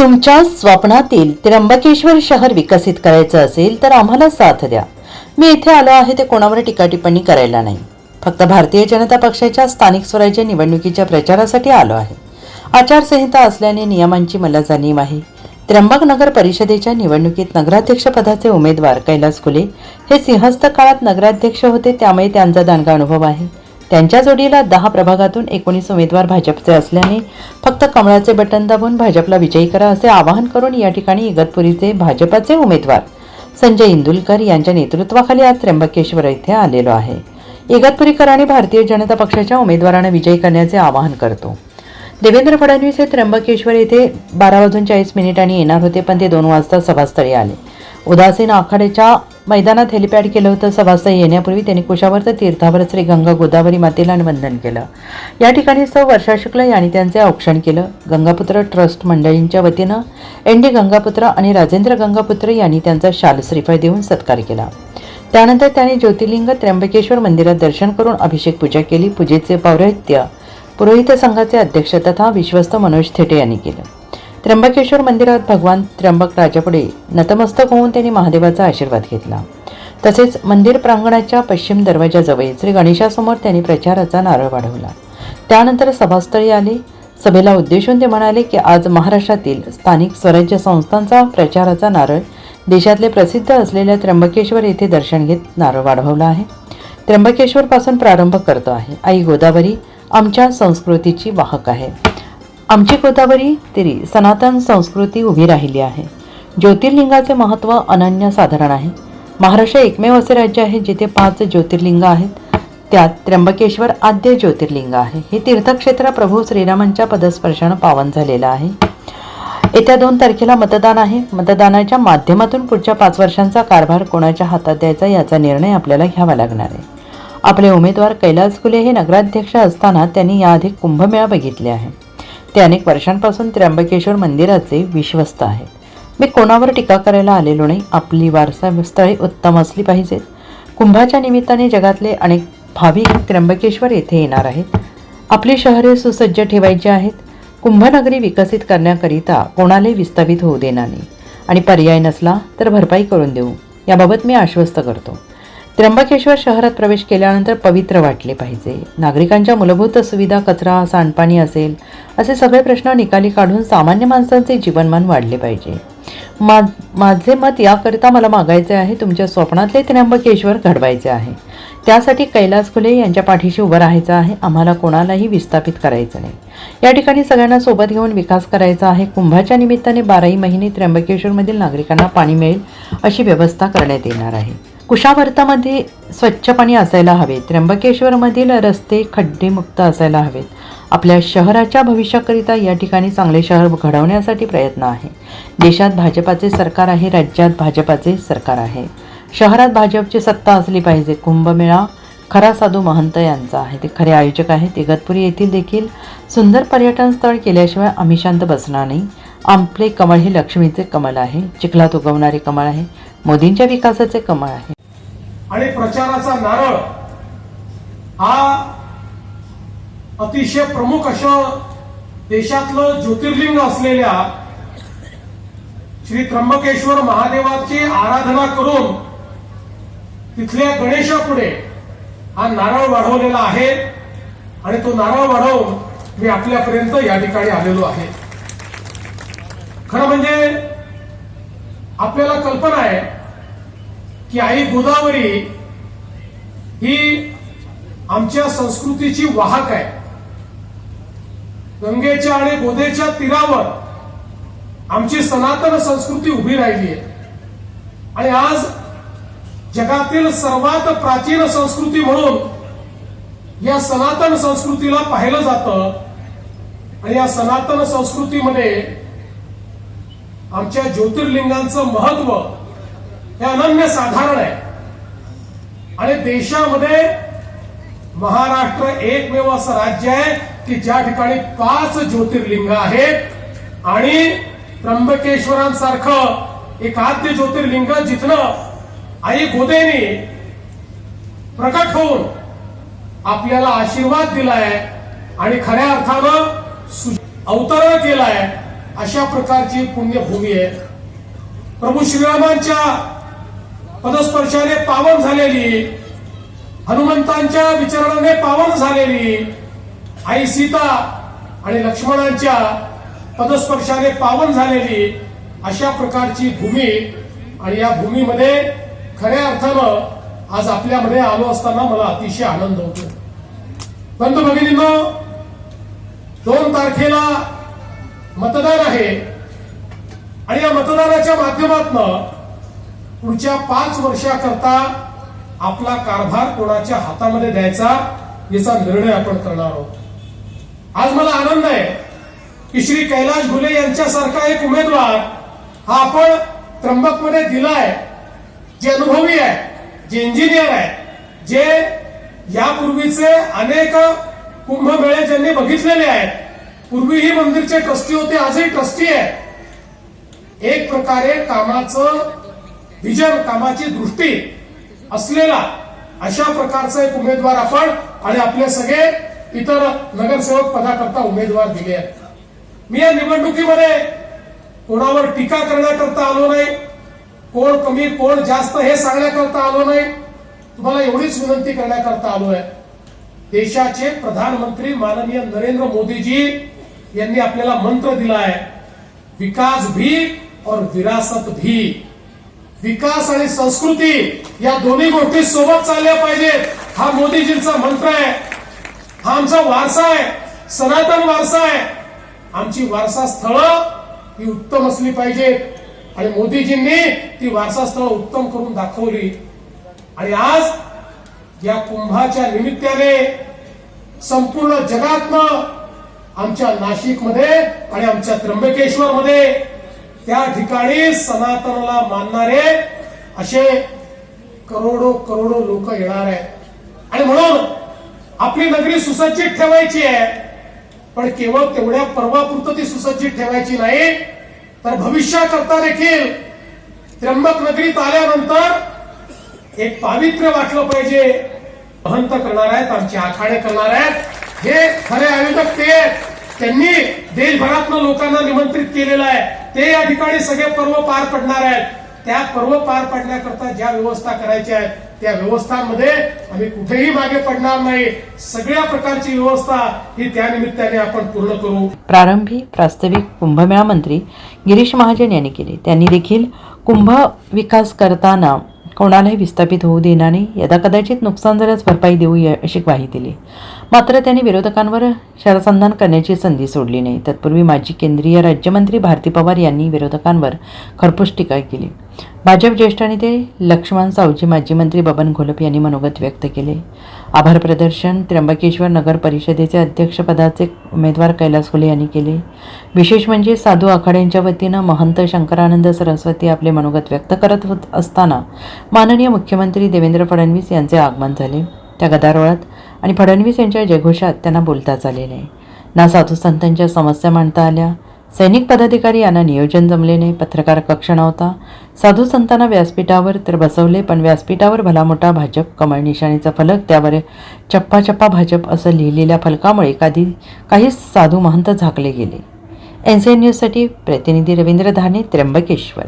तुमच्या स्वप्नातील त्र्यंबकेश्वर शहर विकसित करायचं असेल तर आम्हाला साथ द्या. मी इथे आलो आहे ते कोणावर टीका टिप्पणी करायला नाही. फक्त भारतीय जनता पक्षाच्या स्थानिक स्वराज्य निवडणुकीच्या प्रचारासाठी आलो आहे. आचारसंहिता असल्याने नियमांची मला जाणीव आहे. त्र्यंबक नगर परिषदेच्या निवडणुकीत नगराध्यक्षपदाचे उमेदवार कैलास खुले हे सिंहस्थ काळात नगराध्यक्ष होते त्यामुळे त्यांचा दांडगा अनुभव आहे. त्यांच्या जोडीला दहा प्रभागातून एकोणीस उमेदवार भाजपचे असल्याने फक्त कमळाचे बटन दाबून भाजपला विजयी करा असे आवाहन करून या ठिकाणी इगतपुरीचे भाजपाचे उमेदवार संजय इंदुलकर यांच्या नेतृत्वाखाली आज त्र्यंबकेश्वर येथे आलेलो आहे. इगतपुरीकरांनी भारतीय जनता पक्षाच्या उमेदवारांना विजयी करण्याचे आवाहन करतो. देवेंद्र फडणवीस हे त्र्यंबकेश्वर येथे बारा वाजून चाळीस मिनिटांनी येणार होते पण ते दोन वाजता सभास्थळी आले. उदासीन आखाड्याच्या मैदानात हेलिपॅड केलं होतं. सभासद येण्यापूर्वी त्यांनी कुशावर्त तीर्थावर श्री गंगा गोदावरी मातेला वंदन केलं. या ठिकाणी सौ वर्षा शुक्ल यांनी त्यांचे औक्षण केलं. गंगापुत्र ट्रस्ट मंडळींच्या वतीनं एन डी गंगापुत्र आणि राजेंद्र गंगापुत्र यांनी त्यांचा शाल श्रीफळ देऊन सत्कार केला. त्यानंतर त्यांनी ज्योतिर्लिंग त्र्यंबकेश्वर मंदिरात दर्शन करून अभिषेक पूजा केली. पूजेचे पौरोहित्य पुरोहित संघाचे अध्यक्ष तथा विश्वस्त मनोज थेटे यांनी केलं. त्र्यंबकेश्वर मंदिरात भगवान त्र्यंबक राजापुढे नतमस्तक होऊन त्यांनी महादेवाचा आशीर्वाद घेतला. तसेच मंदिर प्रांगणाच्या पश्चिम दरवाजाजवळ श्री गणेशासमोर त्यांनी प्रचाराचा नारळ वाढवला. त्यानंतर सभास्थळी आले. सभेला उद्देशून ते म्हणाले की आज महाराष्ट्रातील स्थानिक स्वराज्य संस्थांचा प्रचाराचा नारळ देशातले प्रसिद्ध असलेल्या त्र्यंबकेश्वर येथे दर्शन घेत नारळ वाढवला आहे. त्र्यंबकेश्वरपासून प्रारंभ करतो आहे. आई गोदावरी आमच्या संस्कृतीची वाहक आहे. आमची गोदावरी तिरी सनातन संस्कृती उभी राहिली आहे. ज्योतिर्लिंगाचे महत्त्व अनन्यसाधारण आहे. महाराष्ट्र एकमेव असे राज्य आहे जिथे पाच ज्योतिर्लिंग आहेत. त्यात त्र्यंबकेश्वर आद्य ज्योतिर्लिंग आहे. हे तीर्थक्षेत्र प्रभू श्रीरामांच्या पदस्पर्शानं पावन झालेलं आहे. येत्या दोन तारखेला मतदान आहे. मतदानाच्या माध्यमातून पुढच्या पाच वर्षांचा कारभार कोणाच्या हातात द्यायचा याचा निर्णय आपल्याला घ्यावा लागणार आहे. आपले उमेदवार कैलास फुले हे नगराध्यक्ष असताना त्यांनी याआधी कुंभमेळा बघितले आहे. ते अनेक वर्षांपासून त्र्यंबकेश्वर मंदिराचे विश्वस्त आहेत. मी कोणावर टीका करायला आलेलो नाही. आपली वारसा स्थळे उत्तम असली पाहिजेत. कुंभाच्या निमित्ताने जगातले अनेक भाविक त्र्यंबकेश्वर येथे येणार आहेत. आपली शहरे सुसज्ज ठेवायची आहेत. कुंभनगरी विकसित करण्याकरिता कोणालाही विस्थापित होऊ देणार नाही. आणि पर्याय नसला तर भरपाई करून देऊ. याबाबत मी आश्वस्त करतो. त्र्यंबकेश्वर शहरात प्रवेश केल्यानंतर पवित्र वाटले पाहिजे. नागरिकांच्या मूलभूत सुविधा कचरा सांडपाणी असेल असे सगळे प्रश्न निकाली काढून सामान्य माणसांचे जीवनमान वाढले पाहिजे. मा माझे मत याकरिता मला मागायचे आहे तुमच्या स्वप्नातले त्र्यंबकेश्वर घडवायचे आहे. त्यासाठी कैलास फुले यांच्या पाठीशी उभं राहायचं आहे आम्हाला कोणालाही विस्थापित करायचं नाही. या ठिकाणी सगळ्यांना सोबत घेऊन विकास करायचा आहे. कुंभाच्या निमित्ताने बाराही महिने त्र्यंबकेश्वरमधील नागरिकांना पाणी मिळेल अशी व्यवस्था करण्यात येणार आहे. कुशावर्तामध्ये स्वच्छ पाणी असायला हवे त्र्यंबकेश्वरमधील रस्ते खड्डेमुक्त असायला हवेत. आपल्या शहराच्या भविष्याकरिता या ठिकाणी चांगले शहर घडवण्यासाठी प्रयत्न आहे. देशात भाजपाचे सरकार आहे राज्यात भाजपाचे सरकार आहे. शहरात भाजपची सत्ता असली पाहिजे. कुंभमेळा खरा साधू महंत यांचा आहे. ते खरे आयोजक आहेत. इगतपुरी येथील देखील सुंदर पर्यटन स्थळ केल्याशिवाय आम्ही शांत बसणार नाही. आपले कमळ हे लक्ष्मीचे कमल आहे. चिखलात उगवणारे कमळ आहे. मोदींच्या विकासाचे कमळ आहे. आणि प्रचाराचा नारळ हा अतिशय प्रमुख असं देशातलं ज्योतिर्लिंग असलेल्या श्री त्र्यंबकेश्वर महादेवाची आराधना करून तिथल्या गणेशापुढे हा नारळ वाढवलेला आहे. आणि तो नारळ वाढवून मी आपल्यापर्यंत या ठिकाणी आलेलो आहे. खरं म्हणजे आपल्याला कल्पना आहे की आई गोदावरी ही आमच्या संस्कृतीची वाहक आहे. गंगेच्या आणि गोदेच्या तीरावर आमची सनातन संस्कृती उभी राहिली आहे. आणि आज जगातील सर्वात प्राचीन संस्कृती म्हणून या सनातन संस्कृतीला पाहिलं जातं. आणि या सनातन संस्कृतीमध्ये आमच्या ज्योतिर्लिंगांचं महत्त्व हे अनन्य साधारण आहे. आणि देशामध्ये महाराष्ट्र एकमेव असं राज्य आहे की ज्या ठिकाणी पाच ज्योतिर्लिंग आहेत आणि त्र्यंबकेश्वरांसारखं एक आद्य ज्योतिर्लिंग जिथनं आई गोदेनी प्रकट होऊन आपल्याला आशीर्वाद दिलाय आणि खऱ्या अर्थानं सु- अवतरण केलाय अशा प्रकारची पुण्यभूमी आहे. प्रभू श्रीरामांच्या पदस्पर्शाने पावन झालेली हनुमंतांच्या विचारणाने पावन झालेली आई सीता आणि लक्ष्मणांच्या पदस्पर्शाने पावन झालेली अशा प्रकारची भूमी आणि या भूमीमध्ये खऱ्या अर्थानं आज आपल्यामध्ये आलो असताना मला अतिशय आनंद होतो. बंधू भगिनींनो दोन तारखेला मतदान आहे आणि या मतदानाच्या माध्यमातून पुढच्या पाच वर्षाकरता आपला कारभार कोणाच्या हातामध्ये द्यायचा याचा निर्णय आपण करणार आहोत. आज मला आनंद आहे की श्री कैलाश घुले यांच्यासारखा एक उमेदवार हा आपण त्र्यंबकमध्ये दिलाय जे अनुभवी आहे जे इंजिनियर आहे जे यापूर्वीचे अनेक कुंभमेळे ज्यांनी बघितलेले आहेत. पूर्वीही मंदिरचे ट्रस्टी होते आजही ट्रस्टी आहे. एक प्रकारे कामाचं विजन कामाची दृष्टी असलेला अशा प्रकारचा एक उमेदवार आपण आणि आपले सगळे इतर नगरसेवक पदाकरता उमेदवार दिले आहेत. मी या निवडणुकीमध्ये कोणावर टीका करण्याकरता आलो नाही कोण कमी कोण जास्त हे सांगण्याकरता आलो नाही. तुम्हाला एवढीच विनंती करण्याकरता आलो आहे. देशाचे प्रधानमंत्री माननीय नरेंद्र मोदीजी यांनी आपल्याला मंत्र दिला आहे विकास भी और विरासत भी. विकास आणि संस्कृती या दोन्ही गोष्टी सोबत चालल्या पाहिजेत. हा मोदीजींचा मंत्र आहे. हा आमचा वारसा आहे. सनातन वारसा आहे. आमची वारसा स्थळ ही उत्तम असली पाहिजेत. आणि मोदीजींनी ती वारसास्थळं उत्तम करून दाखवली. आणि आज या कुंभाच्या निमित्ताने संपूर्ण जगातनं आमच्या नाशिकमध्ये आणि आमच्या त्र्यंबकेश्वरमध्ये त्या ठिकाणी सनातनला मानणारे असे करोडो करोडो लोक येणार आहेत. आणि म्हणून आपली नगरी सुसज्जित ठेवायची आहे पण केवळ तेवढ्या पर्वापुरतं ती सुसज्जित ठेवायची नाही तर भविष्याकरता देखील त्र्यंबक नगरीत आल्यानंतर एक पावित्र्य वाटलं पाहिजे. महंत करणार आहेत आमचे आखाडे करणार आहेत. हे खरे आयोजक ते त्यांनी देशभरातनं लोकांना निमंत्रित केलेलं आहे. ते या ठिकाणी सगळे पर्व पार पडणार आहेत. त्या पर्व पार पडण्याकरता ज्या व्यवस्था करायच्या आहेत त्या व्यवस्थांमध्ये आम्ही कुठेही मागे पडणार नाही. सगळ्या प्रकारची व्यवस्था ही त्या निमित्ताने आपण पूर्ण करू. प्रारंभी प्रास्ताविक कुंभमेळा मंत्री गिरीश महाजन यांनी केले. त्यांनी देखील कुंभ विकास करताना कोणालाही विस्थापित होऊ देणार नाही. यदा कदाचित नुकसान झाल्यास भरपाई देऊ अशी ग्वाही दिली. मात्र त्यांनी विरोधकांवर शरसंधान करण्याची संधी सोडली नाही. तत्पूर्वी माजी केंद्रीय राज्यमंत्री भारती पवार यांनी विरोधकांवर खरपूस टीका केली. भाजप ज्येष्ठ नेते लक्ष्मण सावजी माजी मंत्री बबन घोलप यांनी मनोगत व्यक्त केले. आभार प्रदर्शन त्र्यंबकेश्वर नगर परिषदेचे अध्यक्षपदाचे उमेदवार कैलास फुले यांनी केले. विशेष म्हणजे साधू आखाड्यांच्या वतीनं महंत शंकरानंद सरस्वती आपले मनोगत व्यक्त करत होत असताना माननीय मुख्यमंत्री देवेंद्र फडणवीस यांचे आगमन झाले. त्या गदारोळात आणि फडणवीस यांच्या जयघोषात त्यांना बोलताच आले नाही. ना साधू संतांच्या समस्या मांडता आल्या. सैनिक पदाधिकारी यांना नियोजन जमले नाही. पत्रकार कक्ष नव्हता. साधू संतांना व्यासपीठावर तर बसवले पण व्यासपीठावर भला मोठा भाजप कमळ निशाणीचा फलक त्यावर चप्पा चप्पा भाजप असं लिहिलेल्या फलकामुळे कधी काही साधू महंत झाकले गेले. एन सी एन न्यूजसाठी प्रतिनिधी रवींद्र धाने त्र्यंबकेश्वर.